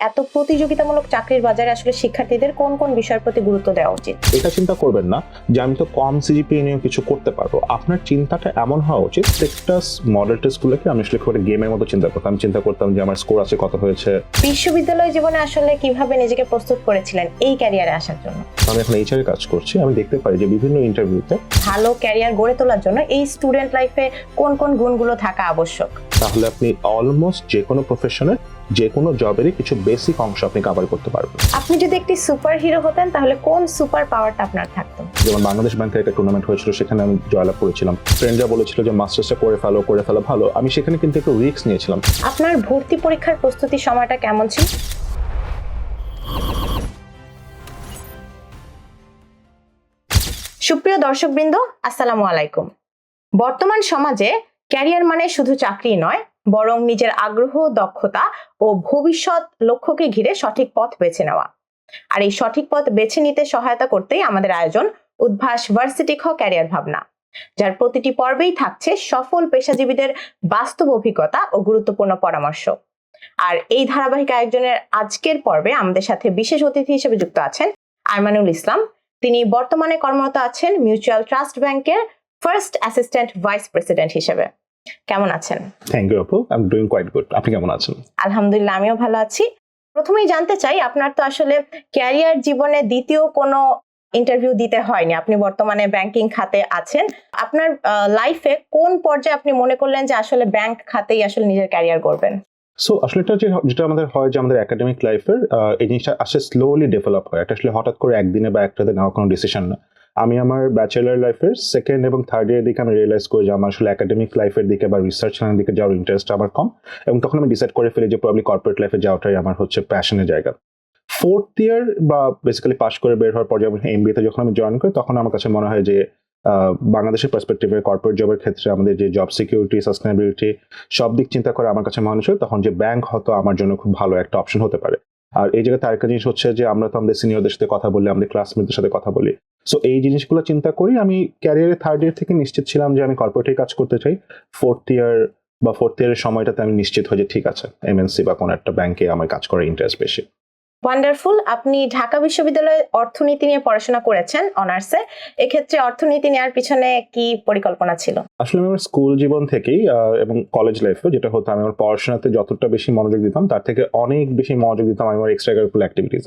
এত প্রতিযোগিতামূলক চাকরির বাজারে আসলে শিক্ষার্থীদের কোন কোন বিষয়ের প্রতি গুরুত্ব দেওয়া উচিত? এটা চিন্তা করবেন না যে আমি তো কম সিজিপি নিয়ে কিছু করতে পারব। আপনার চিন্তাটা এমন হওয়া উচিত টেক্টাস মডেল টেস্টগুলোকে আমি আসলে খুব গেমের মতো চিন্তা করতাম। আমি চিন্তা করতাম যে আমার স্কোর আছে কত হয়েছে। বিশ্ববিদ্যালয় জীবনে আসলে কীভাবে নিজেকে প্রস্তুত করেছিলেন এই ক্যারিয়ারে আসার জন্য? আমি এখন এইচআর কাজ করছি আমি দেখতে পারি যে বিভিন্ন ইন্টারভিউতে ভালো ক্যারিয়ার গড়ে তোলার জন্য এই স্টুডেন্ট লাইফে কোন কোন গুণগুলো থাকা আবশ্যক? তাহলে আপনি অলমোস্ট যে কোনো প্রফেশনের যে কোনো জবেরই কিছু বেসিক অংশ আপনি কভার করতে পারবেন। আপনি যদি একটি সুপার হিরো হতেন তাহলে কোন সুপার পাওয়ারটা আপনার থাকতো? যেমন বাংলাদেশ ব্যাংকের একটা টুর্নামেন্ট হয়েছিল সেখানে আমি জয়লাভ করেছিলাম। ফ্রেন্ডরা বলেছিল যে মাস্টার্সটা করে ফেলো করে ফেলো ভালো। আমি সেখানে কিন্তু একটু রিস্ক নিয়েছিলাম। আপনার ভর্তি পরীক্ষার প্রস্তুতি সময়টা কেমন ছিল? সুপ্রিয় দর্শকবৃন্দ আসসালামু আলাইকুম। বর্তমান সমাজে ক্যারিয়ার মানে শুধু চাকরি নয় বরং নিজের আগ্রহ, দক্ষতা ও ভবিষ্যৎ লক্ষ্যকে ঘিরে সঠিক পথ বেছে নেওয়া। আর এই সঠিক পথ বেছে নিতে সহায়তা করতেই আমাদের আয়োজন উদ্ভাস ভার্সিটি খ ক্যারিয়ার ভাবনা, যার প্রতিটি পর্বেই থাকছে সফল পেশাজীবীদের বাস্তব অভিজ্ঞতা ও গুরুত্বপূর্ণ পরামর্শ। আর এই ধারাবাহিক আয়োজনের আজকের পর্বে আমাদের সাথে বিশেষ অতিথি হিসেবে যুক্ত আছেন আরমানুল ইসলাম। তিনি বর্তমানে কর্মরত আছেন মিউচুয়াল ট্রাস্ট ব্যাংকের ফার্স্ট অ্যাসিস্ট্যান্ট ভাইস প্রেসিডেন্ট হিসেবে। কেমন আছেন? থ্যাংক ইউ আপু I am doing quite good আপনি কেমন আছেন? আলহামদুলিল্লাহ আমিও ভালো আছি। প্রথমেই জানতে চাই আপনার তো আসলে ক্যারিয়ার জীবনে দ্বিতীয় কোনো ইন্টারভিউ দিতে হয়নি। আপনি বর্তমানে ব্যাংকিং খাতে আছেন। আপনার লাইফে কোন পর্যায়ে আপনি মনে করলেন যে আসলে ব্যাংক খাতেই আসলে নিজের ক্যারিয়ার করবেন সো আসলে এটা যে যেটা আমাদের হয় যে আমাদের একাডেমিক লাইফের এই জিনিসটা আসলে স্লোলি ডেভেলপ হয়। এটা আসলে হঠাৎ করে একদিনে বা একটাতে নেওয়া কোনো ডিসিশন না। আমি আমার ব্যাচেলার লাইফের সেকেন্ড এবং থার্ড ইয়ার দিকে আমি রিয়েলাইজ করি যে আমার আসলে একাডেমিক লাইফের দিকে বা রিসার্চ লাইনের দিকে যাওয়ার ইন্টারেস্ট আমার কম এবং তখন আমি ডিসাইড করে ফেলি যে প্রবলি কর্পোরেট লাইফে যাওয়াটাই আমার হচ্ছে প্যাশনের জায়গা। ফোর্থ ইয়ার বা বেসিক্যালি পাস করে বের হওয়ার পর যখন এমবিএতে যখন আমি জয়েন করি, তখন আমার কাছে মনে হয় যে বাংলাদেশের পার্সপেক্টিভে কর্পোরেট জবের ক্ষেত্রে আমাদের যে জব সিকিউরিটি সাস্টেনেবিলিটি সব দিক চিন্তা করে আমার কাছে মনে হয়েছিল তখন যে ব্যাংক হয়তো আমার জন্য খুব ভালো একটা অপশন হতে পারে। আর এই জায়গাতে আরেকটা জিনিস হচ্ছে যে আমরা তো আমাদের সিনিয়রদের সাথে কথা বলি, আমাদের ক্লাসমেটদের সাথে কথা বলি। সো এই জিনিসগুলো চিন্তা করি, আমি ক্যারিয়ারের থার্ড ইয়ার থেকে নিশ্চিত ছিলাম যে আমি কর্পোরেটে কাজ করতে চাই। ফোর্থ ইয়ার বা ফোর্থ ইয়ারের সময়টাতে আমি নিশ্চিত হই যে ঠিক আছে এমএনসি বা কোনো একটা ব্যাংকে আমার কাজ করার ইন্টারেস্ট বেশি। ওয়ান্ডারফুল আপনি ঢাকা বিশ্ববিদ্যালয়ে অর্থনীতি নিয়ে পড়াশোনা করেছেন, অনার্সে। এক্ষেত্রে অর্থনীতি নেওয়ার পিছনে কি পরিকল্পনা ছিল? আসলে আমার স্কুল জীবন থেকেই এবং কলেজ লাইফে যেটা হতো, আমি আমার পড়াশোনাতে যতটা বেশি মনোযোগ দিতাম, তার থেকে অনেক বেশি মনোযোগ দিতাম আমি আমার এক্সট্রা কারিকুলার অ্যাক্টিভিটিস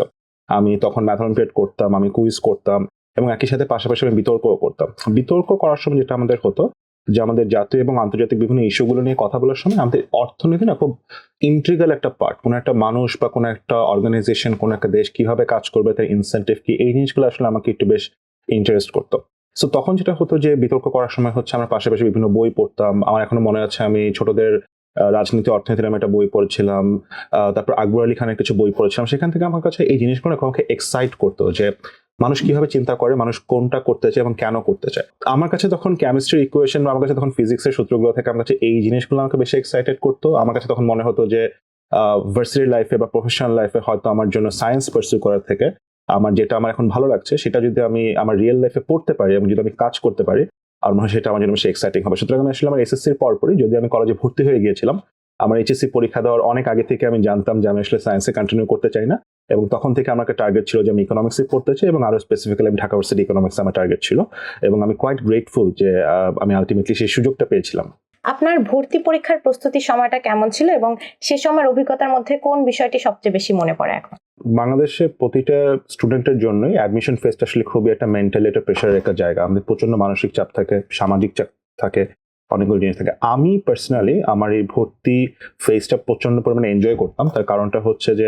আমি তখন ম্যাথমেটিক করতাম, আমি কুইজ করতাম, এবং একই সাথে পাশাপাশি আমি বিতর্কও করতাম। বিতর্ক করার সময় যেটা আমাদের হতো যে আমাদের জাতীয় এবং আন্তর্জাতিক বিভিন্ন ইস্যুগুলো নিয়ে কথা বলার সময় আমাদের অর্থনীতি না খুব ইন্ট্রিগাল একটা পার্ট কোনো একটা মানুষ বা কোনো একটা অর্গানাইজেশন কোনো একটা দেশ কীভাবে কাজ করবে, তার ইনসেন্টিভ কি, এই জিনিসগুলো আসলে আমাকে একটু বেশ ইন্টারেস্ট করতো। সো তখন যেটা হতো যে বিতর্ক করার সময় হচ্ছে আমরা পাশাপাশি বিভিন্ন বই পড়তাম। আমার এখনও মনে আছে আমি ছোটদের রাজনীতি, অর্থনীতি নামে একটা বই পড়ছিলাম। তারপর আকবর আলী খানের কিছু বই পড়েছিলাম। সেখান থেকে আমার কাছে এই জিনিসগুলো আমাকে এক্সাইট করতো যে মানুষ কীভাবে চিন্তা করে, মানুষ কোনটা করতে চায় এবং কেন করতে চায়। আমার কাছে তখন কেমিস্ট্রি ইকুয়েশন বা আমার কাছে তখন ফিজিক্সের সূত্রগুলো থেকে আমার কাছে এই জিনিসগুলো আমাকে বেশি এক্সাইটেড করতো। আমার কাছে তখন মনে হতো যে ভার্সিটি লাইফে বা প্রফেশনাল লাইফে হয়তো আমার জন্য সায়েন্স পার্সু করার থেকে আমার যেটা আমার এখন ভালো লাগছে, সেটা যদি আমি আমার রিয়েল লাইফে পড়তে পারি এবং যদি আমি কাজ করতে পারি, আর মনে হয় সেটা আমার জন্য বেশি এক্সাইটিং হবে। সুতরাং আমি আসলে আমার এসএসসির পরপরই, যদি আমি কলেজে ভর্তি হয়ে গিয়েছিলাম আমার এইচএসসি পরীক্ষা দেওয়ার অনেক আগে থেকে আমি জানতাম যে আমি আসলে সায়েন্সে কন্টিনিউ করতে চাই না। এবং তখন থেকে আমার একটা টার্গেট ছিল যে আমি ইকোনমিক্সে পড়তে চাই এবং আরও স্পেসিফিক্যালি আমি ঢাকা ভার্সিটি ইকোনমিক্স আমার টার্গেট ছিল। এবং আমি কোয়াইট গ্রেটফুল যে আমি আলটিমেটলি সেই সুযোগটা পেয়েছিলাম। আপনার ভর্তি পরীক্ষার প্রস্তুতির সময়টা কেমন ছিল এবং সে সময়ের অভিজ্ঞতার মধ্যে কোন বিষয়টি সবচেয়ে বেশি মনে পড়ে এখন? বাংলাদেশে প্রতিটা স্টুডেন্টের জন্যই অ্যাডমিশন ফেসটা আসলে খুবই একটা মেন্টালি একটা প্রেশারের একটা জায়গা। আমাদের প্রচণ্ড মানসিক চাপ থাকে সামাজিক চাপ থাকে অনেকগুলো জিনিস থাকে। আমি পার্সোনালি আমার এই ভর্তি ফেসটা প্রচণ্ড পরিমাণে এনজয় করতাম। তার কারণটা হচ্ছে যে,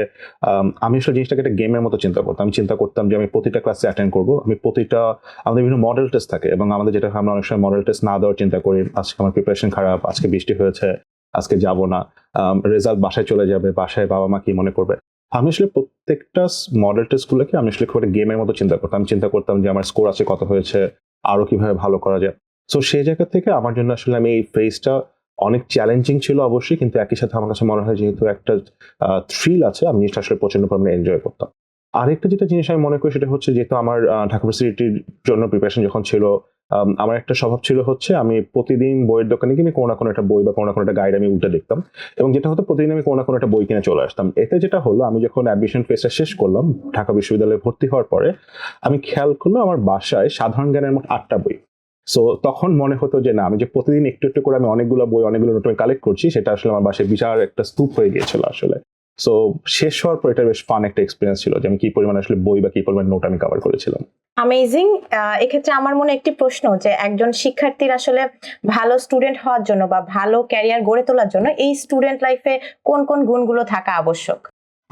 আমি আসলে জিনিসটাকে একটা গেমের মতো চিন্তা করতাম। আমি চিন্তা করতাম যে আমি প্রতিটা ক্লাসে অ্যাটেন্ড করব। আমি প্রতিটা, আমাদের বিভিন্ন মডেল টেস্ট থাকে এবং আমাদের যেটা আমরা অনেক সময় মডেল টেস্ট না দেওয়ার চিন্তা করি। আজকে আমার প্রিপারেশন খারাপ, আজকে বৃষ্টি হয়েছে, আজকে যাব না। রেজাল্ট বাসায় চলে যাবে, বাসায় বাবা মা কি মনে করবে? আমি আসলে প্রত্যেকটা মডেল টেস্টগুলোকে আমি আসলে খুব একটা গেমের মতো চিন্তা করতাম। চিন্তা করতাম যে আমার স্কোর আছে কত হয়েছে আরও কীভাবে ভালো করা যায়। সো সেই জায়গা থেকে আমার জন্য আসলে আমি এই ফেজটা অনেক চ্যালেঞ্জিং ছিল অবশ্যই, কিন্তু একই সাথে আমার কাছে মনে হয় যেহেতু একটা থ্রিল আছে, আমি জিনিসটা আসলে প্রচণ্ড পরিমাণে এনজয় করতাম। আরেকটা যেটা জিনিস আমি মনে করি সেটা হচ্ছে যেহেতু আমার ঢাকা ভার্সিটির জন্য প্রিপারেশন যখন ছিল আমার একটা স্বভাব ছিল হচ্ছে আমি প্রতিদিন বইয়ের দোকানে গিয়ে কোনো না কোনো একটা বই বা কোনো না কোনো একটা গাইড আমি উল্টে দেখতাম। এবং যেটা হতো প্রতিদিন আমি কোনো না কোনো একটা বই কিনে চলে আসতাম। এতে যেটা হলো, আমি যখন অ্যাডমিশন ফেসটা শেষ করলাম, ঢাকা বিশ্ববিদ্যালয়ে ভর্তি হওয়ার পরে, আমি খেয়াল করলাম আমার বাসায় সাধারণ জ্ঞানের মোট আটটা বই। সো তখন মনে হতো যে না, আমি যে প্রতিদিন একটু একটু করে আমি অনেকগুলো বই, অনেকগুলো নোট কালেক্ট করছি, সেটা আসলে আমার বাসায় বিশাল একটা স্তূপ হয়ে গিয়েছিল আসলে। সো শেষ হওয়ার পর এটা বেশ ফান একটা এক্সপিরিয়েন্স ছিল যে আমি কি পরিমাণ আসলে বই বা কি পরিমাণ নোট আমি কভার করেছিলাম। আমেজিং এক্ষেত্রে আমার মনে একটি প্রশ্ন যে একজন শিক্ষার্থীর আসলে ভালো স্টুডেন্ট হওয়ার জন্য বা ভালো ক্যারিয়ার গড়ে তোলার জন্য এই স্টুডেন্ট লাইফে কোন কোন গুণগুলো থাকা আবশ্যক?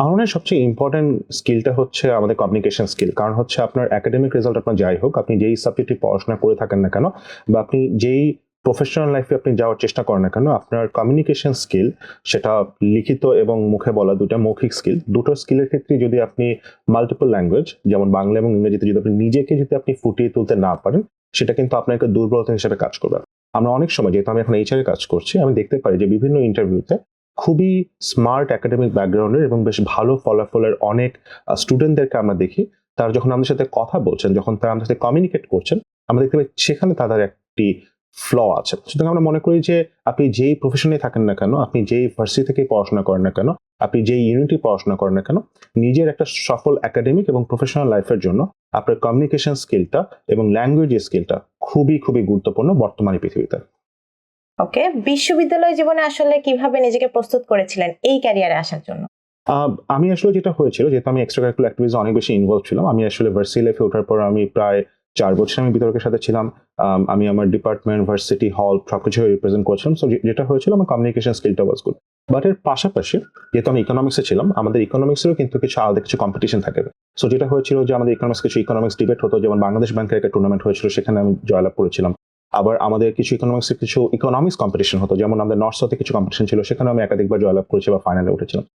আমার সবচেয়ে ইম্পর্টেন্ট স্কিলটা হচ্ছে আমাদের কমিউনিকেশন স্কিল কারণ হচ্ছে আপনার একাডেমিক রেজাল্ট আপনার যাই হোক, আপনি যেই সাবজেক্টে পড়াশোনা করে থাকেন না কেন, বা আপনি যেই প্রফেশনাল লাইফে আপনি যাওয়ার চেষ্টা করেন না কেন, আপনার কমিউনিকেশন স্কিল সেটা লিখিত এবং মুখে বলা দুটা মৌখিক স্কিল দুটো স্কিলের ক্ষেত্রে যদি আপনি মাল্টিপল ল্যাঙ্গুয়েজ যেমন বাংলা এবং ইংরেজিতে যদি আপনি নিজেকে যদি আপনি ফুটিয়ে তুলতে না পারেন, সেটা কিন্তু আপনাকে দুর্বলতা হিসেবে কাজ করবে। আমরা অনেক সময়, যেহেতু আমি এখন এইচআর কাজ করছি, আমি দেখতে পারি যে বিভিন্ন ইন্টারভিউতে খুবই স্মার্ট একাডেমিক ব্যাকগ্রাউন্ডের এবং বেশ ভালো ফলাফলের অনেক স্টুডেন্টদেরকে আমরা দেখি। তারা যখন আমাদের সাথে কথা বলছেন, যখন তারা আমাদের সাথে কমিউনিকেট করছেন, আমরা দেখতে পাই সেখানে তাদের একটি ফ্ল আছে। সুতরাং আমরা মনে করি যে, আপনি যেই প্রফেশনে থাকেন না কেন, আপনি যেই ভার্সিটি থেকে পড়াশোনা করেন না কেন, আপনি যেই ইউনিটি পড়াশোনা করেন না কেন, নিজের একটা সফল একাডেমিক এবং প্রফেশনাল লাইফের জন্য আপনার কমিউনিকেশন স্কিলটা এবং ল্যাঙ্গুয়েজ স্কিলটা খুবই খুবই গুরুত্বপূর্ণ বর্তমানে পৃথিবীতে। ওকে বিশ্ববিদ্যালয় জীবনে আসলে কীভাবে নিজেকে প্রস্তুত করেছিলেন এই ক্যারিয়ারে আসার জন্য? আমি আসলে যেটা হয়েছিল, যেহেতু আমি এক্সট্রা কারিকুলার অ্যাক্টিভিটিস অনেক বেশি ইনভলভ ছিলাম, আমি আসলে ভার্সিটি লাইফে ওঠার পর আমি প্রায় চার বছর আমি বিতর্কের সাথে ছিলাম। আমি আমার ডিপার্টমেন্ট ভার্সিটি হল সবকিছু রিপ্রেজেন্ট করছিলাম। সো যেটা হয়েছিল, আমার কমিউনিকেশন স্কিলটা ওয়াজ গুড বাট এর পাশাপাশি, যেহেতু আমি ইকোনমিক্সে ছিলাম, আমাদের ইকোনমিক্সেরও কিন্তু কিছু আলাদা কিছু কম্পিটিশন থাকে। সো যেটা হয়েছিল যে, আমাদের ইকোনমিক্স কিছু ইকোনমিক্স ডিবেট হতো, যেমন বাংলাদেশ ব্যাংকের একটা টুর্নামেন্ট হয়েছিল, সেখানে আমি জয়লাভ করেছিলাম। আবার আমাদের কিছু ইকোনমিক্সের কিছু ইকোনমিক্স কম্পিটিশন হতো। যেমন আমাদের নর্থ সাউথে কিছু কম্পিটিশন ছিল সেখানে আমি একাধিকবার জয়লাভ করেছি বা ফাইনালে উঠেছিলাম।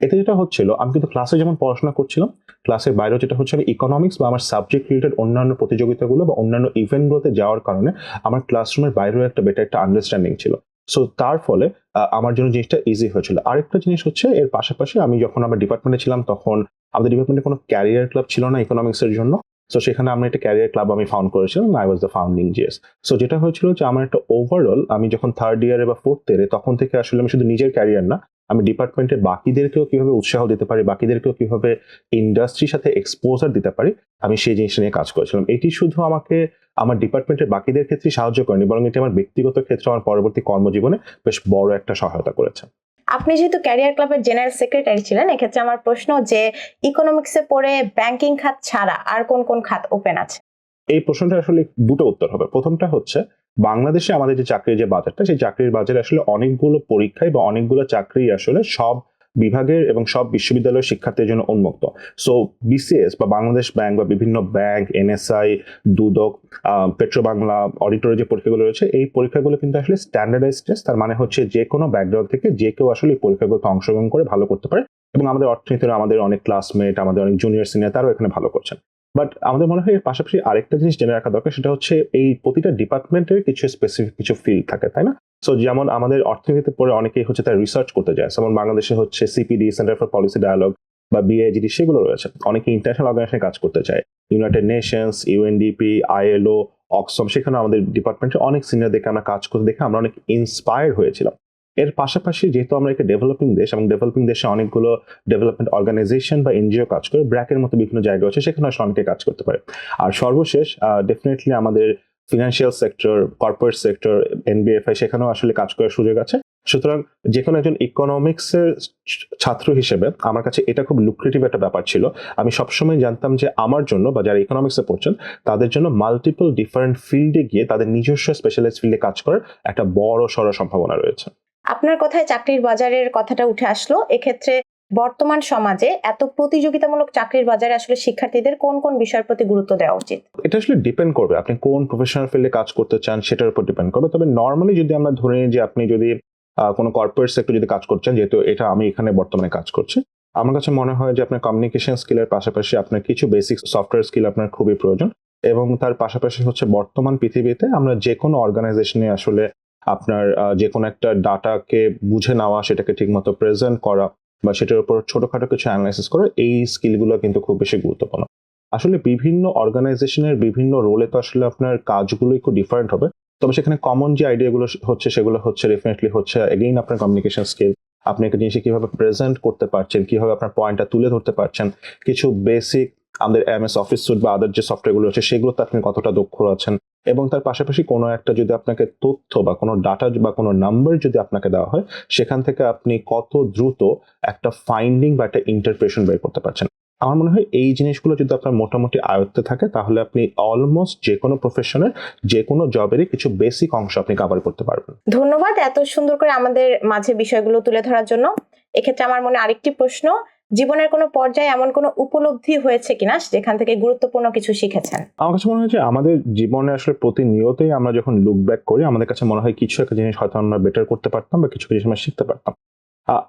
এতে যেটা হচ্ছিল, আমি কিন্তু ক্লাসে যেমন পড়াশোনা করছিলাম ক্লাসের বাইরেও যেটা হচ্ছে আমি ইকোনমিক্স বা আমার সাবজেক্ট রিলেটেড অন্যান্য প্রতিযোগিতাগুলো বা অন্যান্য ইভেন্টগুলোতে যাওয়ার কারণে আমার ক্লাসরুমের বাইরেও একটা বেটার একটা আন্ডারস্ট্যান্ডিং ছিল। সো তার ফলে আমার জন্য জিনিসটা ইজি হয়েছিল। আরেকটা জিনিস হচ্ছে, এর পাশাপাশি আমি যখন আমার ডিপার্টমেন্টে ছিলাম, তখন আমাদের ডিপার্টমেন্টে কোনো ক্যারিয়ার ক্লাব ছিল না ইকোনমিক্সের জন্য। সো সেখানে আমরা একটা ক্যারিয়ার ক্লাব আমি ফাউন্ড করেছিলাম I was the founding GS so যেটা হয়েছিল যে আমার একটা ওভারঅল আমি যখন থার্ড ইয়ারে বা ফোর্থ ইয়ারে তখন থেকে আসলে আমি শুধু নিজের ক্যারিয়ার না, আমি ডিপার্টমেন্টের বাকিদেরকেও কীভাবে উৎসাহ দিতে পারি, বাকিদেরকেও কীভাবে ইন্ডাস্ট্রির সাথে এক্সপোজার দিতে পারি, আমি সেই জিনিসটা নিয়ে কাজ করেছিলাম। এটি শুধু আমাকে, আমার ডিপার্টমেন্টের বাকিদের ক্ষেত্রে সাহায্য করেনি, বরং এটি আমার ব্যক্তিগত ক্ষেত্রে আমার পরবর্তী কর্মজীবনে বেশ বড় একটা সহায়তা করেছে। আপনি যেহেতু ক্যারিয়ার ক্লাবের জেনারেল সেক্রেটারি ছিলেন, এক্ষেত্রে আমার প্রশ্ন যে ইকোনমিক্সে পড়ে ব্যাংকিং খাত ছাড়া আর কোন কোন খাত ওপেন আছে? এই প্রশ্নটা আসলে দুটো উত্তর হবে। প্রথমটা হচ্ছে, বাংলাদেশে আমাদের যে চাকরির যে বাজারটা সেই চাকরির বাজারে আসলে অনেকগুলো পরীক্ষায় বা অনেকগুলো চাকরি আসলে সব বিভাগের এবং সব বিশ্ববিদ্যালয়ের শিক্ষার্থীর জন্য উন্মুক্ত। সো বিসিএস বা বাংলাদেশ ব্যাংক বা বিভিন্ন ব্যাংক এনএসআই দুদক পেট্রো বাংলা অডিটরের যে পরীক্ষাগুলো রয়েছে, এই পরীক্ষাগুলো কিন্তু আসলে স্ট্যান্ডার্ডাইজ টেস্ট তার মানে হচ্ছে যে কোনো ব্যাকগ্রাউন্ড থেকে যে কেউ আসলে এই পরীক্ষাগুলোতে অংশগ্রহণ করে ভালো করতে পারে এবং আমাদের অর্থনীতির আমাদের অনেক ক্লাসমেট আমাদের অনেক জুনিয়র সিনিয়র তারাও এখানে ভালো করছেন। বাট আমাদের মনে হয় এর পাশাপাশি আরেকটা জিনিস জেনে রাখা দরকার, সেটা হচ্ছে এই প্রতিটা ডিপার্টমেন্টের কিছু স্পেসিফিক কিছু ফিল্ড থাকে, তাই না? সো যেমন আমাদের অর্থনীতিতে পড়ে অনেকেই হচ্ছে তার রিসার্চ করতে যায়। যেমন বাংলাদেশে হচ্ছে CPD centre for policy dialogue বা বিআইজিডি সেগুলো রয়েছে। অনেকে ইন্টারন্যাশনাল অর্গানাইজেশনে কাজ করতে চায়। United Nations UNDP ILO Oxfam সেখানে আমাদের ডিপার্টমেন্টে অনেক সিনিয়র দেখে আমরা কাজ করতে দেখে আমরা অনেক ইন্সপায়ার হয়েছিলাম। এর পাশাপাশি যেহেতু আমরা একটা ডেভেলপিং দেশ এবং ডেভেলপিং দেশে অনেকগুলো ডেভেলপমেন্ট অর্গানাইজেশন বা এনজিও কাজ করে ব্র্যাকের মতো বিভিন্ন জায়গা আছে সেখানে অনেকে কাজ করতে পারে। আর সর্বশেষ ডেফিনেটলি আমাদের financial sector corporate sector NBFI সেখানেও আসলে কাজ করার সুযোগ আছে। সুতরাং যে কোনো একজন ইকোনমিক্সের ছাত্র হিসেবে আমার কাছে এটা খুব লুক্রেটিভ একটা ব্যাপার ছিল। আমি সবসময় জানতাম যে আমার জন্য বা যারা ইকোনমিক্সে পড়ছেন, তাদের জন্য মাল্টিপল ডিফারেন্ট ফিল্ডে গিয়ে তাদের নিজস্ব স্পেশালাইজ ফিল্ডে কাজ করার একটা বড় সড় সম্ভাবনা রয়েছে। আপনার কথায় চাকরির বাজারের কথাটা উঠে আসলো। এক্ষেত্রে বর্তমান সমাজে এত প্রতিযোগিতামূলক চাকরির বাজারে আসলে শিক্ষার্থীদের কোন কোন বিষয়ের প্রতি গুরুত্ব দেওয়া উচিত? এটা আসলে ডিপেন্ড করবে। আপনি কোন প্রফেশনাল ফিল্ডে কাজ করতে চান সেটার উপর ডিপেন্ড করবে। তবে নর্মালি যদি আমরা ধরে নিই যে আপনি যদি কোনো কর্পোরেট সেক্টর যদি কাজ করছেন যেহেতু এটা আমি এখানে বর্তমানে কাজ করছি, আমার কাছে মনে হয় যে আপনার কমিউনিকেশন স্কিলের পাশাপাশি আপনার কিছু বেসিক সফটওয়্যার স্কিল আপনার খুবই প্রয়োজন এবং তার পাশাপাশি হচ্ছে বর্তমান পৃথিবীতে আমরা যে কোনো অর্গানাইজেশনে আসলে আপনার যে কোনো একটা ডাটাকে বুঝে নেওয়া, সেটাকে ঠিকমতো প্রেজেন্ট করা বা সেটার উপর ছোটখাটো কিছু অ্যানালাইসিস করা এই স্কিলগুলো কিন্তু খুব বেশি গুরুত্বপূর্ণ। আসলে বিভিন্ন অর্গানাইজেশনের বিভিন্ন রোলে তো আসলে আপনার কাজগুলো একটু ডিফারেন্ট হবে। তবে সেখানে কমন যে আইডিয়াগুলো হচ্ছে সেগুলো হচ্ছে ডেফিনেটলি হচ্ছে এগেইন আপনার কমিউনিকেশন স্কিল আপনি একটা জিনিসে কীভাবে প্রেজেন্ট করতে পারছেন, কীভাবে আপনার পয়েন্টটা তুলে ধরতে পারছেন, কিছু বেসিক আমাদের এম এস অফিস সুট বা আদার যে সফটওয়্যারগুলো আছে সেগুলোতে আপনি কতটা দক্ষ আছেন এবং তার পাশাপাশি কোনো একটা যদি আপনাকে তথ্য বা কোনো ডাটা বা কোনো নাম্বার যদি আপনাকে দেওয়া হয়, সেখান থেকে আপনি কত দ্রুত একটা ফাইন্ডিং বা একটা ইন্টারপ্রেশন বের করতে পারছেন। আমার মনে হয় এই জিনিসগুলো যদি আপনার মোটামুটি আয়ত্তে থাকে, তাহলে আপনি অলমোস্ট যে কোনো প্রফেশনের যে কোনো জবেরই কিছু বেসিক অংশ আপনি কাভার করতে পারবেন। ধন্যবাদ এত সুন্দর করে আমাদের মাঝে বিষয়গুলো তুলে ধরার জন্য। এক্ষেত্রে আমার মনে আরেকটি প্রশ্ন জীবনের কোনো পর্যায়ে এমন কোনো উপলব্ধি হয়েছে কিনা যেখান থেকে গুরুত্বপূর্ণ কিছু শিখেছেন? আমার কাছে মনে হয় যে আমাদের জীবনে আসলে প্রতিনিয়তই আমরা যখন লুক ব্যাক করি, আমাদের কাছে মনে হয় কিছু একটা জিনিস হয়তো আমরা বেটার করতে পারতাম বা কিছু জিনিস আমরা শিখতে পারতাম।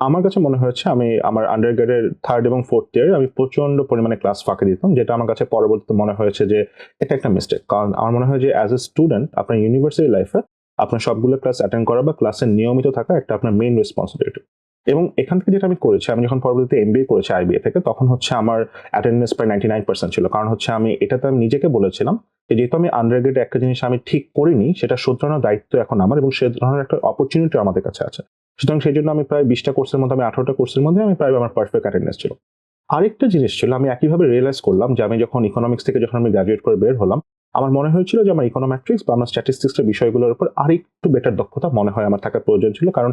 আমার কাছে মনে হয়েছে আমি আমার আন্ডার গ্রেডের থার্ড এবং ফোর্থ ইয়ারে আমি প্রচণ্ড পরিমাণে ক্লাস ফাঁকে দিতাম, যেটা আমার কাছে পরবর্তীতে মনে হয়েছে যে এটা একটা মিস্টেক কারণ আমার মনে হয় যে অ্যাজ এ স্টুডেন্ট আপনার ইউনিভার্সিটি লাইফে আপনার সবগুলো ক্লাস অ্যাটেন্ড করা বা ক্লাসে নিয়মিত থাকা একটা আপনার মেইন রেসপন্সিবিলিটি এবং এখান থেকে যেটা আমি করেছি, আমি যখন পরবর্তীতে এমবিএ করেছি আইবিএ থেকে, তখন হচ্ছে আমার অ্যাটেন্ডেন্স প্রায় নাইনটি নাইন পার্সেন্ট ছিল। কারণ হচ্ছে আমি এটাতে আমি নিজেকে বলেছিলাম যেহেতু আমি আন্ডারগ্রেড একটা জিনিস আমি ঠিক করিনি, সেটা শুধরানোর দায়িত্ব এখন আমার এবং সে ধরনের একটা অপরচুনিটি আমাদের কাছে আছে। সুতরাং সেই জন্য আমি প্রায় বিশটা কোর্সের মধ্যে, আমি আঠারোটা কোর্সের মধ্যে আমি প্রায় আমার পারফেক্ট অ্যাটেন্ডেন্স ছিল। আরেকটা জিনিস ছিল, আমি একইভাবে রিয়েলাইজ করলাম যে, আমি যখন ইকোনমিক্স থেকে যখন আমি গ্রাজুয়েট করে বের হলাম, আমার মনে হয়েছিল যে, আমার ইকোনমেট্রিক্স বা আমার স্ট্যাটিস্টিক্সের বিষয়গুলোর উপর আরেকটু বেটার দক্ষতা মনে হয় আমার থাকার প্রয়োজন ছিল। কারণ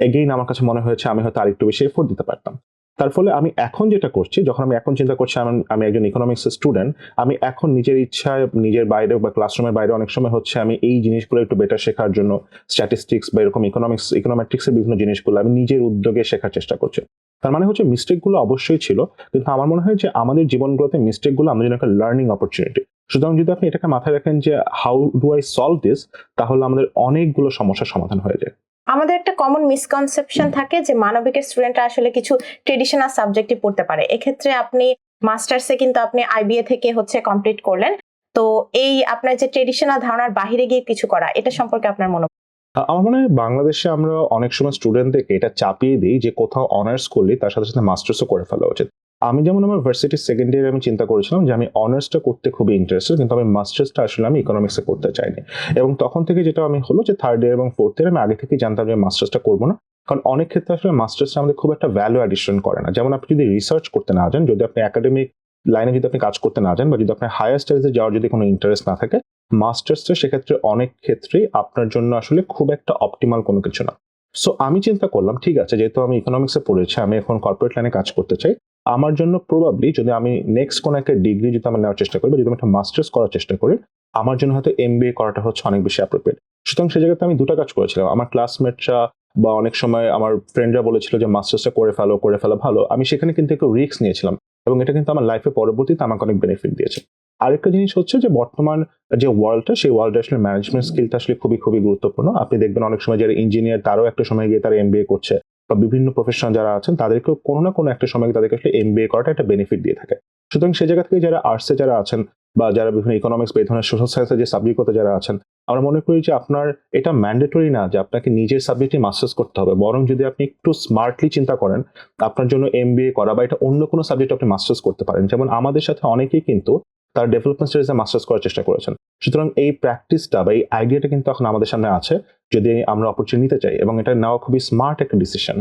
এগেইন আমার কাছে মনে হয়েছে আমি হয়তো আরেকটু বেশি এফোর্ট দিতে পারতাম। তার ফলে আমি এখন যেটা করছি, যখন আমি এখন চিন্তা করছি আমি একজন ইকোনমিক্স স্টুডেন্ট আমি এখন নিজের ইচ্ছায়, নিজের বাইরে বা ক্লাসরুমের বাইরে অনেক সময় হচ্ছে আমি এই জিনিসগুলো একটু বেটার শেখার জন্য স্ট্যাটিস্টিক্স বা এরকম ইকোনমিক্স ইকোনমেট্রিক্সের বিভিন্ন জিনিসগুলো আমি নিজের উদ্যোগে শেখার চেষ্টা করছি। তার মানে হচ্ছে মিস্টেকগুলো অবশ্যই ছিল, কিন্তু আমার মনে হয় যে আমাদের জীবনগুলোতে মিস্টেকগুলো আমাদের জন্য একটা লার্নিং অপরচুনিটি সুতরাং যদি আপনি এটাকে মাথায় রাখেন যে how do I solve this তাহলে আমাদের অনেকগুলো সমস্যার সমাধান হয়ে যায়। আমাদের একটা কমন মিসকনসেপশন থাকে যে মানবিকের স্টুডেন্টরা আসলে কিছু ট্রেডিশনাল সাবজেক্টই পড়তে পারে। এক্ষেত্রে আপনি মাস্টার্সে কিন্তু আপনি আইবিএ থেকে হচ্ছে কমপ্লিট করলেন। তো এই আপনার যে ট্রেডিশনাল ধারণার বাইরে গিয়ে কিছু করা, এটা সম্পর্কে আপনার মনে আমার মনে হয় বাংলাদেশে আমরা অনেক সময় স্টুডেন্টদেরকে এটা চাপিয়ে দিই যে কোথাও অনার্স করলে তার সাথে সাথে মাস্টার্সও করে ফেলা উচিত। আমি যেমন আমার ভার্সিটির সেকেন্ড ইয়ারে আমি চিন্তা করেছিলাম যে আমি অনার্সটা করতে খুবই ইন্টারেস্টেড কিন্তু আমি মাস্টার্সটা আসলে আমি ইকোনমিক্সে করতে চাইনি। এবং তখন থেকে যেটা আমি হলো যে থার্ড ইয়ার এবং ফোর্থ ইয়ার আমি আগে থেকেই জানতাম যে মাস্টার্সটা করব না। কারণ অনেক ক্ষেত্রে আসলে মাস্টার্সটা আমাদের খুব একটা ভ্যালু অ্যাডিশন করে না। যেমন আপনি যদি রিসার্চ করতে না যান, যদি আপনি একাডেমিক লাইনে যদি আপনি কাজ করতে না যান বা যদি আপনার হায়ার স্টাডিজে যাওয়ার যদি কোনো ইন্টারেস্ট না থাকে মাস্টার্সটা সেক্ষেত্রে অনেক ক্ষেত্রেই আপনার জন্য আসলে খুব একটা অপটিমাল কোনো কিছু না। সো আমি চিন্তা করলাম, ঠিক আছে, যেহেতু আমি ইকোনমিক্সে পড়েছি, আমি এখন কর্পোরেট লাইনে কাজ করতে চাই আমার জন্য প্রবাবলি যদি আমি নেক্সট কোনো একটা ডিগ্রি যদি আমি নেওয়ার চেষ্টা করি বা যদি আমি একটা মাস্টার্স করার চেষ্টা করি, আমার জন্য হয়তো এম করাটা হচ্ছে অনেক বেশি অ্যাপ্রোপ্রিয়েট সুতরাং সেই জায়গাতে আমি দুটো কাজ করেছিলাম। আমার ক্লাসমেটরা বা অনেক সময় আমার ফ্রেন্ডরা বলেছিল যে মাস্টার্সটা করে ফেলো করে ফেলো ভালো। আমি সেখানে কিন্তু একটু রিস্ক নিয়েছিলাম এবং এটা কিন্তু আমার লাইফে পরবর্তীতে আমাকে অনেক বেনিফিট দিয়েছে। আরেকটা জিনিস হচ্ছে যে বর্তমান যে ওয়ার্ল্ডটা সেই ওয়ার্ল্ডে আসলে ম্যানেজমেন্ট স্কিলটা আসলে খুবই খুবই গুরুত্বপূর্ণ। আপনি দেখবেন অনেক সময় যারা ইঞ্জিনিয়ার তারও একটা সময় গিয়ে তারা এমবিএ করছে। বা বিভিন্ন প্রফেশনাল যারা আছেন, তাদেরকেও কোনো না কোনো একটা সময় তাদেরকে আসলে এমবিএ করাটা একটা বেনিফিট দিয়ে থাকে। সুতরাং সেই জায়গা থেকে যারা আর্টসে যারা আছেন বা যারা বিভিন্ন ইকোনমিক্স বা এই ধরনের সোশ্যাল সায়েন্সের যে সাবজেক্টতে যারা আছেন, আমরা মনে করি যে আপনার এটা ম্যান্ডেটরি না যে আপনাকে নিজের সাবজেক্টে মাস্টার্স করতে হবে। বরং যদি আপনি একটু স্মার্টলি চিন্তা করেন, আপনার জন্য এমবিএ করা বা এটা অন্য কোনো সাবজেক্ট আপনি মাস্টার্স করতে পারেন। যেমন আমাদের সাথে অনেকেই কিন্তু তার ডেভেলপমেন্ট স্টাডিজে মাস্টার্স করার চেষ্টা করেছেন। সুতরাং এই প্র্যাকটিসটা বা এই আইডিয়াটা কিন্তু এখন আমাদের সামনে আছে যদি আমরা অপরচুনিটি নিতে চাই এবং এটা নেওয়া খুবই স্মার্ট একটা ডিসিশন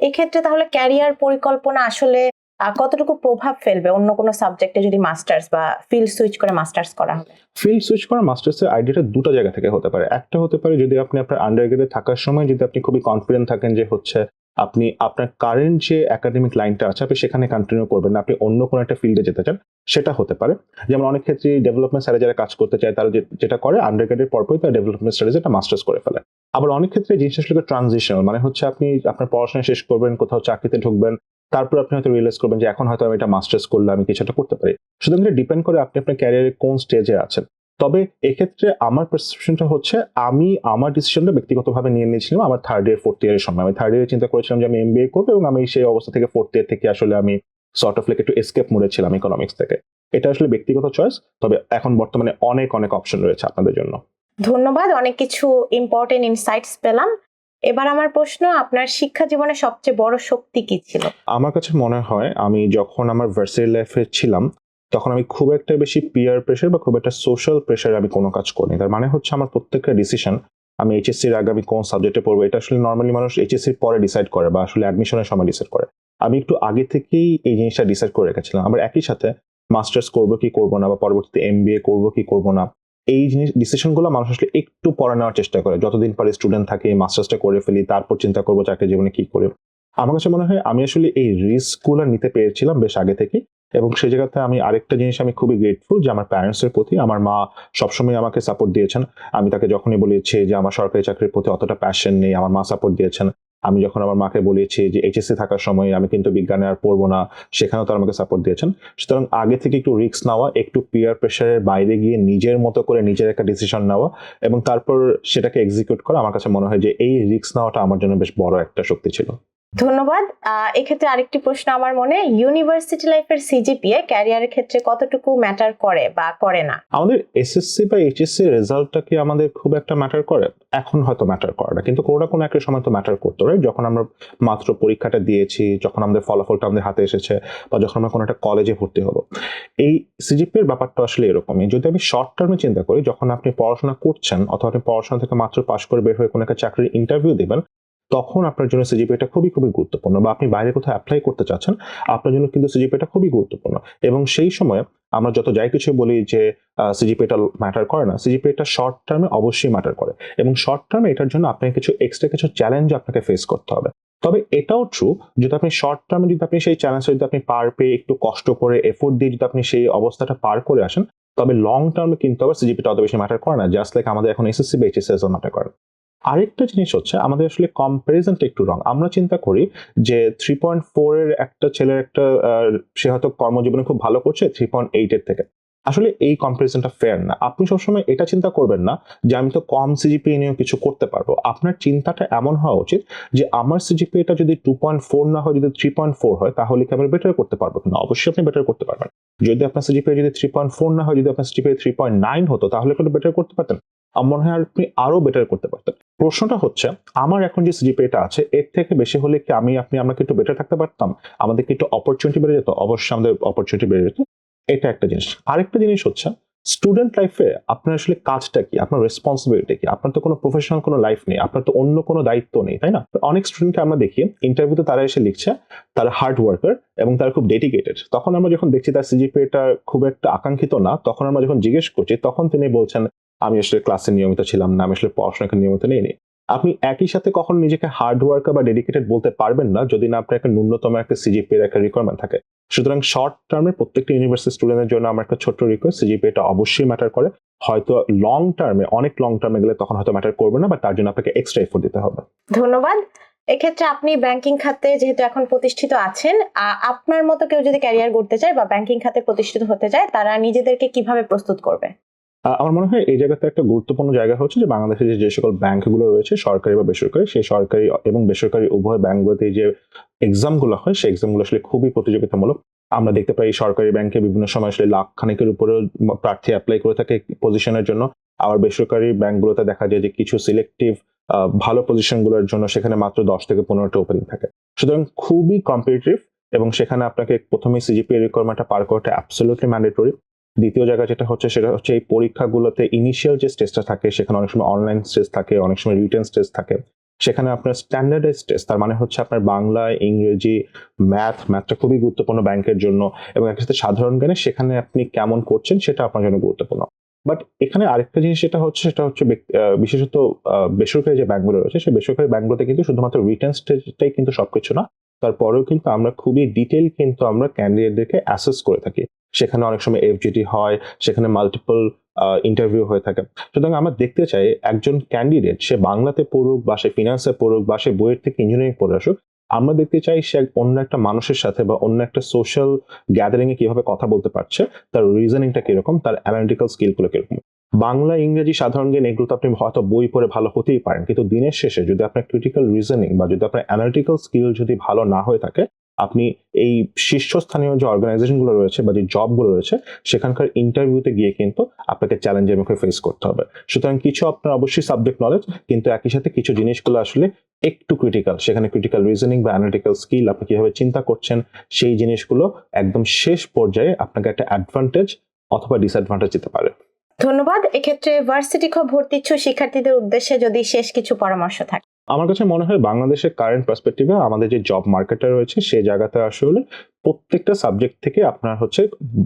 এক্ষেত্রে তাহলে ক্যারিয়ার পরিকল্পনা আসলে কতটুকু প্রভাব ফেলবে? অন্য কোনো সাবজেক্টে যদি মাস্টার্স বা ফিল্ড সুইচ করে মাস্টার্স করা হবে? ফিল্ড সুইচ করা মাস্টার্সের আইডিয়াটা দুটো জায়গা থেকে হতে পারে। একটা হতে পারে যদি আপনি আপনার আন্ডারগ্রেডে থাকার সময় যদি আপনি খুবই কনফিডেন্ট থাকেন যে হচ্ছে আপনি আপনার কারেন্ট যে একাডেমিক লাইনটা আছে, আপনি সেখানে কন্টিনিউ করবেন না। আপনি অন্য কোনো একটা ফিল্ডে যেতে চান, সেটা হতে পারে। যেমন অনেক ক্ষেত্রে ডেভেলপমেন্ট স্যারে যারা কাজ করতে চায়, তারা যেটা করে আন্ডারগ্রেডের পরপরই তারা ডেভেলপমেন্ট স্টাডিজে একটা মাস্টার্স করে ফেলে। আবার অনেক ক্ষেত্রে জিনিসটা আসলে ট্রানজিশনাল মানে হচ্ছে আপনি আপনার পড়াশোনা শেষ করবেন, কোথাও চাকরিতে ঢুকবেন, তারপর আপনি হয়তো রিয়েলাইজ করবেন যে এখন হয়তো আমি এটা মাস্টার্স করলে আমি কিছু একটা করতে পারি। সুতরাং ডিপেন্ড করে আপনি আপনার ক্যারিয়ারে কোন স্টেজে আছেন। তবে এক্ষেত্রে আমার পারসেপশনটা হচ্ছে আমি আমার ডিসিশনটা ব্যক্তিগতভাবে নিয়ে নিয়েছিলাম আমার থার্ড ইয়ার ফোর্থ ইয়ারের সময়। আমি থার্ড ইয়ারে চিন্তা করেছিলাম যে আমি এমবিএ করব এবং আমি সেই অবস্থা থেকে ফোর্থ ইয়ার থেকে আসলে আমি সর্ট অফ লাইক একটু এসকেপ মোড়েছিলাম ইকোনমিক্স থেকে। এটা আসলে ব্যক্তিগত চয়েস তবে এখন বর্তমানে অনেক অনেক অপশন রয়েছে আপনাদের জন্য। ধন্যবাদ অনেক কিছু ইম্পর্টেন্ট ইনসাইটস পেলাম। এবার আমার প্রশ্ন আপনার শিক্ষা জীবনে সবচেয়ে বড় শক্তি কি ছিল? আমার কাছে মনে হয় আমি যখন আমার ভার্সিটি লাইফে ছিলাম তখন আমি খুব একটা বেশি পিয়ার প্রেশার বা খুব একটা সোশ্যাল প্রেশারে আমি কোনো কাজ করিনি। তার মানে হচ্ছে আমার প্রত্যেকটা ডিসিশন আমি এইচএসসির আগে আমি কোন সাবজেক্টে পড়ব, এটা আসলে নর্মালি মানুষ এইচএসসির পরে ডিসাইড করে বা আসলে অ্যাডমিশনের সময় ডিসাইড করে। আমি একটু আগে থেকেই এই জিনিসটা ডিসাইড করে রেখেছিলাম। আবার একই সাথে মাস্টার্স করব কি করব না বা পরবর্তীতে এম বি এ করব কি করব না, এই জিনিস ডিসিশনগুলো মানুষ আসলে একটু পরে নেওয়ার চেষ্টা করে। যতদিন পারে স্টুডেন্ট থাকে মাস্টার্সটা করে ফেলি, তারপর চিন্তা করব চাকরি জীবনে কি করে। আমার কাছে মনে হয় আমি আসলে এই রিস্কগুলো নিতে পেরেছিলাম বেশ আগে থেকে এবং সেই জায়গাতে আমি আরেকটা জিনিস আমি খুবই গ্রেটফুল যে আমার প্যারেন্টসের প্রতি, আমার মা সবসময় আমাকে সাপোর্ট দিয়েছেন। আমি তাকে যখনই বলেছি যে আমার সরকারি চাকরির প্রতি অতটা প্যাশন নেই, আমার মা সাপোর্ট দিয়েছেন। আমি যখন আমার মাকে বলেছি যে এইচএসসি থাকার সময় আমি কিন্তু বিজ্ঞানে আর পড়ব না, সেখানেও তারা আমাকে সাপোর্ট দিয়েছেন। সুতরাং আগে থেকে একটু রিস্ক নেওয়া, একটু পিয়ার প্রেশারের বাইরে গিয়ে নিজের মতো করে নিজের একটা ডিসিশন নেওয়া এবং তারপর সেটাকে এক্সিকিউট করা আমার কাছে মনে হয় যে এই রিস্ক নেওয়াটা আমার জন্য বেশ বড় একটা শক্তি ছিল। ধন্যবাদ। এক্ষেত্রে আরেকটি প্রশ্ন আমার মনে ইউনিভার্সিটি লাইফের সিজিপিএ ক্যারিয়ারের ক্ষেত্রে কতটুকু ম্যাটার করে বা করে না? আমাদের এসএসসি বা এইচএসসি রেজাল্টটা কি আমাদের খুব একটা ম্যাটার করে? এখন হয়তো ম্যাটার করে না, কিন্তু কোনো না কোনো একটা সময় তো ম্যাটার করতো রাইট যখন আমরা মাত্র পরীক্ষাটা দিয়েছি, যখন আমাদের ফলাফলটা আমাদের হাতে এসেছে, বা যখন আমরা কোনো একটা কলেজে ভর্তি হব। এই সিজিপি এর ব্যাপারটা আসলে এরকমই, যদি আমি শর্ট টার্মে চিন্তা করি, যখন আপনি পড়াশোনা করছেন, অথবা আপনি পড়াশোনা থেকে মাত্র পাশ করে বের হয়ে কোনো একটা চাকরির ইন্টারভিউ দেবেন তখন আপনার জন্য সিজিপিটা খুবই খুবই গুরুত্বপূর্ণ বা আপনি বাইরে কোথাও অ্যাপ্লাই করতে চাচ্ছেন, আপনার জন্য কিন্তু সিজিপিটা খুবই গুরুত্বপূর্ণ। এবং সেই সময় আমরা যত যাই কিছু বলি যে সিজিপিটা ম্যাটার করে না সিজিপিটা শর্ট টার্মে অবশ্যই ম্যাটার করে। এবং শর্ট টার্মে এটার জন্য আপনাকে কিছু এক্সট্রা কিছু চ্যালেঞ্জ আপনাকে ফেস করতে হবে। তবে এটাও ট্রু যদি আপনি শর্ট টার্মে যদি আপনি সেই চ্যালেঞ্জটা যদি আপনি পার পেয়ে একটু কষ্ট করে এফোর্ট দিয়ে যদি আপনি সেই অবস্থাটা পার করে আসেন, তবে লং টার্মে কিন্তু আবার সিজিপিটা অত বেশি ম্যাটার করে না জাস্ট লাইক আমাদের এখন এসএসসি বা এইচএসএস ম্যাটার করে। আরেকটা জিনিস হচ্ছে, আমাদের আসলে কম্পারিজনটা একটু রং আমরা চিন্তা করি যে থ্রি পয়েন্ট ফোর এর একটা ছেলের একটা সে হয়তো কর্মজীবনে খুব ভালো করছে থ্রি পয়েন্ট এইট এর থেকে। আসলে এই কম্পারিজনটা ফেয়ার না। আপনি সবসময় এটা চিন্তা করবেন না যে আমি তো কম সিজিপি নিয়েও কিছু করতে পারব। আপনার চিন্তাটা এমন হওয়া উচিত যে আমার সিজিপিটা যদি টু পয়েন্ট ফোর না হয়, যদি থ্রি পয়েন্ট ফোর হয়, তাহলে কি আমি বেটার করতে পারব না অবশ্যই আপনি বেটার করতে পারবেন। যদি আপনার সিজিপি যদি থ্রি পয়েন্ট ফোর না হয়, যদি আপনার সিজিপি থ্রি পয়েন্ট নাইন হতো, তাহলে কিন্তু বেটার করতে পারতেন। আমার মনে হয় আপনি আরও বেটার করতে পারতেন। প্রশ্নটা হচ্ছে, আমার এখন যে সিজিপিএটা আছে, এর থেকে বেশি হলে কি আমি, আপনি আমাকে একটু বেটার থাকতে পারতাম? আমাদেরকে একটু অপরচুনিটি বেড়ে যেত? অবশ্যই আমাদের অপরচুনিটি বেড়ে যেত। এটা একটা জিনিস। আরেকটা জিনিস হচ্ছে স্টুডেন্ট লাইফে আপনার আসলে কাজটা কি? আপনার রেসপন্সিবিলিটি কি? আপনার তো কোনো প্রফেশনাল কোনো লাইফ নেই। আপনার তো অন্য কোনো দায়িত্ব নেই, তাই না? অনেক স্টুডেন্টকে আমরা দেখি ইন্টারভিউতে তারা এসে লিখছে, তারা হার্ড ওয়ার্কার এবং তারা খুব ডেডিকেটেড তখন আমরা যখন দেখছি তার সিজিপিএটা খুব একটা আকাঙ্ক্ষিত না, তখন আমরা যখন জিজ্ঞেস করছি, তখন তিনি বলছেন, আমি আসলে ক্লাসে নিয়মিত ছিলাম না, আমি আসলে পড়াশোনাকে নিয়মিত নেই আপনি একই সাথে কখনো নিজেকে হার্ড ওয়ার্কার বা ডেডিকেটেড বলতে পারবেন না, যদি না আপনার একটা ন্যূনতম একটা সিজিপি এর একটা রিকোয়ারমেন্ট থাকে। সুতরাং শর্ট টার্মে প্রত্যেকটা ইউনিভার্সিটি স্টুডেন্টের জন্য আমার একটা ছোট্ট রিকোয়েস্ট সিজিপি এটা অবশ্যই ম্যাটার করে। হয়তো লং টার্মে অনেক লং টার্মে গেলে তখন হয়তো ম্যাটার করবে না বা তার জন্য আপনাকে এক্সট্রা এফোর্ট দিতে হবে। ধন্যবাদ। এক্ষেত্রে আপনি ব্যাংকিং খাতে যেহেতু এখন প্রতিষ্ঠিত আছেন আপনার মতো কেউ যদি ক্যারিয়ার করতে চায় বা ব্যাংকিং খাতে প্রতিষ্ঠিত হতে চায়, তারা নিজেদেরকে কীভাবে প্রস্তুত করবে? আমার মনে হয় এই জায়গাতে একটা গুরুত্বপূর্ণ জায়গা হচ্ছে যে বাংলাদেশে যে- সকল ব্যাংকগুলো রয়েছে, সরকারি বা বেসরকারি, সেই সরকারি এবং বেসরকারি উভয় ব্যাংকগুলোতে যে এক্সামগুলো হয়, সেই এক্সামগুলো আসলে খুবই প্রতিযোগিতামূলক। আমরা দেখতে পাই সরকারি ব্যাংকে বিভিন্ন সময় আসলে লাখ খানিকের উপরেও প্রার্থী অ্যাপ্লাই করে থাকে পজিশনের জন্য। আবার বেসরকারি ব্যাংকগুলোতে দেখা যায় যে কিছু সিলেক্টিভ ভালো পজিশনগুলোর জন্য সেখানে মাত্র দশ থেকে পনেরোটা ওপেনিং থাকে। সুতরাং খুবই কম্পিটিটিভ এবং সেখানে আপনাকে প্রথমে সিজিপি রিকোয়ারমেন্টটা পার করাটা অ্যাবসলিউটলি ম্যান্ডেটরি দ্বিতীয় জায়গা যেটা হচ্ছে সেটা হচ্ছে এই পরীক্ষাগুলোতে ইনিশিয়াল যে স্টেজটা থাকে, সেখানে অনেক সময় অনলাইন স্টেজ থাকে, অনেক সময় রিটেন স্টেজ থাকে। সেখানে আপনার স্ট্যান্ডার্ডাইজ টেস্ট তার মানে হচ্ছে আপনার বাংলা, ইংরেজি ম্যাথ ম্যাথটা খুবই গুরুত্বপূর্ণ ব্যাংকের জন্য এবং একটা সাথে সাধারণ জ্ঞানে সেখানে আপনি কেমন করছেন সেটা আপনার জন্য গুরুত্বপূর্ণ। বাট এখানে আরেকটা জিনিস যেটা হচ্ছে সেটা হচ্ছে বিশেষত বেসরকারি যে ব্যাংকগুলো রয়েছে, সেই বেসরকারি ব্যাংকগুলোতে কিন্তু শুধুমাত্র রিটার্ন স্টেজটাই কিন্তু সবকিছু না। তারপরেও কিন্তু আমরা খুবই ডিটেল কিন্তু আমরা ক্যান্ডিডেটদেরকে অ্যাসেস করে থাকি। সেখানে অনেক সময় এফজিটি হয়, সেখানে মাল্টিপল ইন্টারভিউ হয়ে থাকে। সুতরাং আমরা দেখতে চাই একজন ক্যান্ডিডেট সে বাংলাতে পড়ুক বা সে ফিনান্সে পড়ুক বা সে বইয়ের থেকে ইঞ্জিনিয়ারিং পড়ে আসুক, আমরা দেখতে চাই সে অন্য একটা মানুষের সাথে বা অন্য একটা সোশ্যাল গ্যাদারিং এ কীভাবে কথা বলতে পারছে, তার রিজনিংটা কীরকম, তার অ্যানালিটিক্যাল স্কিলগুলো কীরকম। বাংলা, ইংরেজি সাধারণ জ্ঞান এগুলো তো আপনি হয়তো বই পড়ে ভালো হতেই পারেন, কিন্তু দিনের শেষে যদি আপনার ক্রিটিক্যাল রিজনিং বা যদি আপনার অ্যানালিটিক্যাল স্কিল যদি ভালো না হয়ে থাকে আপনি এই শীর্ষস্থানীয় যে অর্গানাইজেশনগুলো রয়েছে বা যে জবগুলো রয়েছে, সেখানকার ইন্টারভিউতে গিয়ে কিন্তু আপনাকে চ্যালেঞ্জের মুখে ফেস করতে হবে। সুতরাং কিছু আপনার অবশ্যই সাবজেক্ট নলেজ কিন্তু একই সাথে কিছু জিনিসগুলো আসলে একটু ক্রিটিক্যাল সেখানে ক্রিটিক্যাল রিজনিং বা অ্যানালিটিক্যাল স্কিল আপনি কীভাবে চিন্তা করছেন, সেই জিনিসগুলো একদম শেষ পর্যায়ে আপনাকে একটা অ্যাডভান্টেজ অথবা ডিসঅ্যাডভান্টেজ দিতে পারে। ধন্যবাদ। এক্ষেত্রে ভার্সিটি খ ভর্তি ইচ্ছুক শিক্ষার্থীদের উদ্দেশ্যে যদি শেষ কিছু পরামর্শ থাকে। আমার কাছে মনে হয় বাংলাদেশের কারেন্ট পার্সপেক্টিভে আমাদের যে জব মার্কেটটা রয়েছে, সেই জায়গাতে আসলে প্রত্যেকটা সাবজেক্ট থেকে আপনার হচ্ছে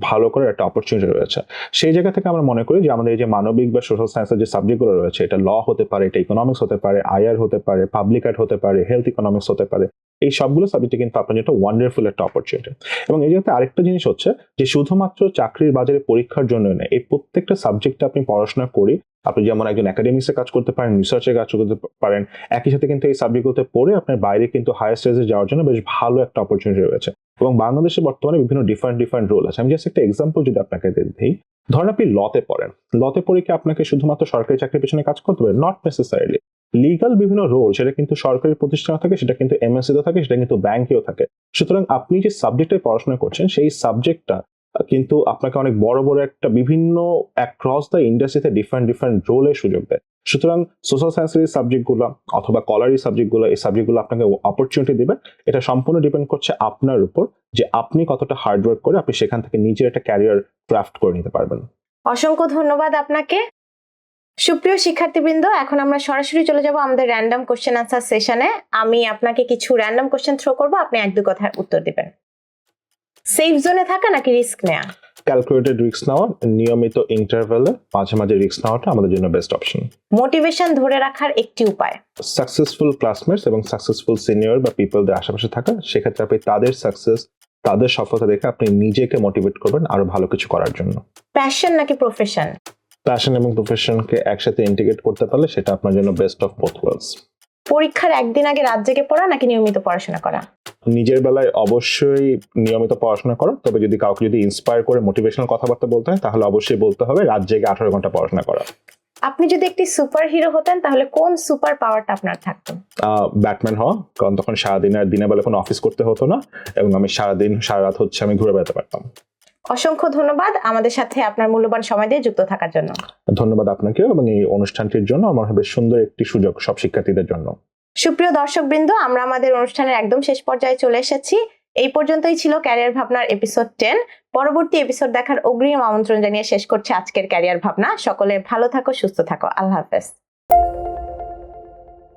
ভালো করে একটা অপরচুনিটি রয়েছে। সেই জায়গা থেকে আমরা মনে করি যে আমাদের এই যে মানবিক বা সোশ্যাল সায়েন্সের যে সাবজেক্টগুলো রয়েছে, এটা ল হতে পারে, এটা ইকোনমিক্স হতে পারে আয়ার হতে পারে পাবলিক আর্ট হতে পারে হেলথ ইকোনমিক্স হতে পারে এই সবগুলো সাবজেক্টে কিন্তু আপনার একটা ওয়ান্ডারফুল একটা অপরচুনিটি এবং এই জায়গাতে আরেকটা জিনিস হচ্ছে যে শুধুমাত্র চাকরির বাজারে পরীক্ষার জন্য নয়, এই প্রত্যেকটা সাবজেক্টে আপনি পড়াশোনা করি আপনি যেমন একজন একাডেমিক্সে কাজ করতে পারেন রিসার্চে কাজ করতে পারেন, একই সাথে কিন্তু এই সাবজেক্টগুলোতে পড়ে আপনার বাইরে কিন্তু হায়ার স্টেজে যাওয়ার জন্য বেশ ভালো একটা অপরচুনিটি রয়েছে। এবং বাংলাদেশে বর্তমানে বিভিন্ন ডিফারেন্ট ডিফারেন্ট রোল আছে। আমি জাস্ট একটা এক্সাম্পল যদি আপনাকে দিই, ধরেন আপনি লতে পড়েন। লতে পড়ে কি আপনাকে শুধুমাত্র সরকারি চাকরির পেছনে কাজ করতে হবে? নট নেসেসারিলি লিগাল বিভিন্ন রোল সেটা কিন্তু সরকারি প্রতিষ্ঠানে থাকে, সেটা কিন্তু এমএসসি তে থাকে, সেটা কিন্তু ব্যাংকেও থাকে। সুতরাং আপনি যে সাবজেক্টে পড়াশোনা করছেন, সেই সাবজেক্টটা কিন্তু আপনাকে অনেক বড় বড় একটা বিভিন্ন অ্যাক্রস দ্য ইন্ডাস্ট্রিতে ডিফারেন্ট ডিফারেন্ট রোলের সুযোগ দেয়। সুতরাং সোশ্যাল সায়েন্সের এই সাবজেক্টগুলো অথবা কলারি সাবজেক্টগুলো এই সাবজেক্টগুলো আপনাকে অপরচুনিটি দেবে। এটা সম্পূর্ণ ডিপেন্ড করছে আপনার উপর যে আপনি কতটা হার্ডওয়ার্ক করে আপনি সেখান থেকে নিজের একটা ক্যারিয়ার ক্রাফট করে নিতে পারবেন। অসংখ্য ধন্যবাদ আপনাকে। সুপ্রিয় শিক্ষার্থীবৃন্দ এখন আমরা সরাসরি চলে যাব আমাদের র্যান্ডম কোশ্চেন আনসার সেশনে আমি আপনাকে কিছু র্যান্ডম কোশ্চেন থ্রো করব আপনি এক দু কথার উত্তর দিবেন। সেফ জোনে থাকা নাকি রিস্ক নেওয়া ক্যালকুলেটেড রিস্ক নেওয়া নিয়মিত ইন্টারভেলে মাঝে মাঝে রিস্ক নেওয়াটা আমাদের জন্য বেস্ট অপশন মোটিভেশন ধরে রাখার একটি উপায়। সাকসেসফুল ক্লাসমেটস এবং সাকসেসফুল সিনিয়র বা পিপলদের আশেপাশে থাকা সেক্ষেত্রে আপনি তাদের সাকসেস তাদের সফলতা দেখে আপনি নিজেকে মোটিভেট করবেন আরও ভালো কিছু করার জন্য। প্যাশন নাকি প্রফেশন প্যাশন এবং প্রফেশনকে একসাথে ইন্টিগ্রেট করতে পারলে সেটা আপনার জন্য বেস্ট অফ বোথ ওয়ার্লডস পরীক্ষার একদিন আগে রাত জেগে পড়া নাকি নিয়মিত পড়াশোনা করা? নিজের বেলায় অবশ্যই নিয়মিত পড়াশোনা করো তবে যদি কাউকে যদি ইন্সপায়ার করে মোটিভেশনাল কথাবার্তা বলতে হয় তাহলে অবশ্যই বলতে হবে রাত জেগে আঠারো ঘণ্টা পড়াশোনা করা। আপনি যদি একটি সুপার হিরো হতেন তাহলে কোন সুপার পাওয়ারটা আপনার থাকতো? ব্যাটম্যান হওয়া কারণ তখন সারাদিন আর দিনের বেলা কোনো অফিস করতে হতো না এবং আমি সারাদিন সারা রাত হচ্ছে আমি ঘুরে বেড়াতে পারতাম। অসংখ্য ধন্যবাদ আমাদের সাথে আপনার মূল্যবান সময় দিয়ে যুক্ত থাকার জন্য। ধন্যবাদ আপনাকেও এবং এই অনুষ্ঠানটির জন্য আমার হবে সুন্দর একটি সুযোগ সব শিক্ষার্থীদের জন্য। সুপ্রিয় দর্শকবৃন্দ আমরা আমাদের অনুষ্ঠানের একদম শেষ পর্যায়ে চলে এসেছি। এই পর্যন্তই ছিল ক্যারিয়ার ভাবনার এপিসোড টেন পরবর্তী এপিসোড দেখার অগ্রিম আমন্ত্রণ জানিয়ে শেষ করছে আজকের ক্যারিয়ার ভাবনা সকলে ভালো থাকো সুস্থ থাকো। আল্লাহ হাফেজ।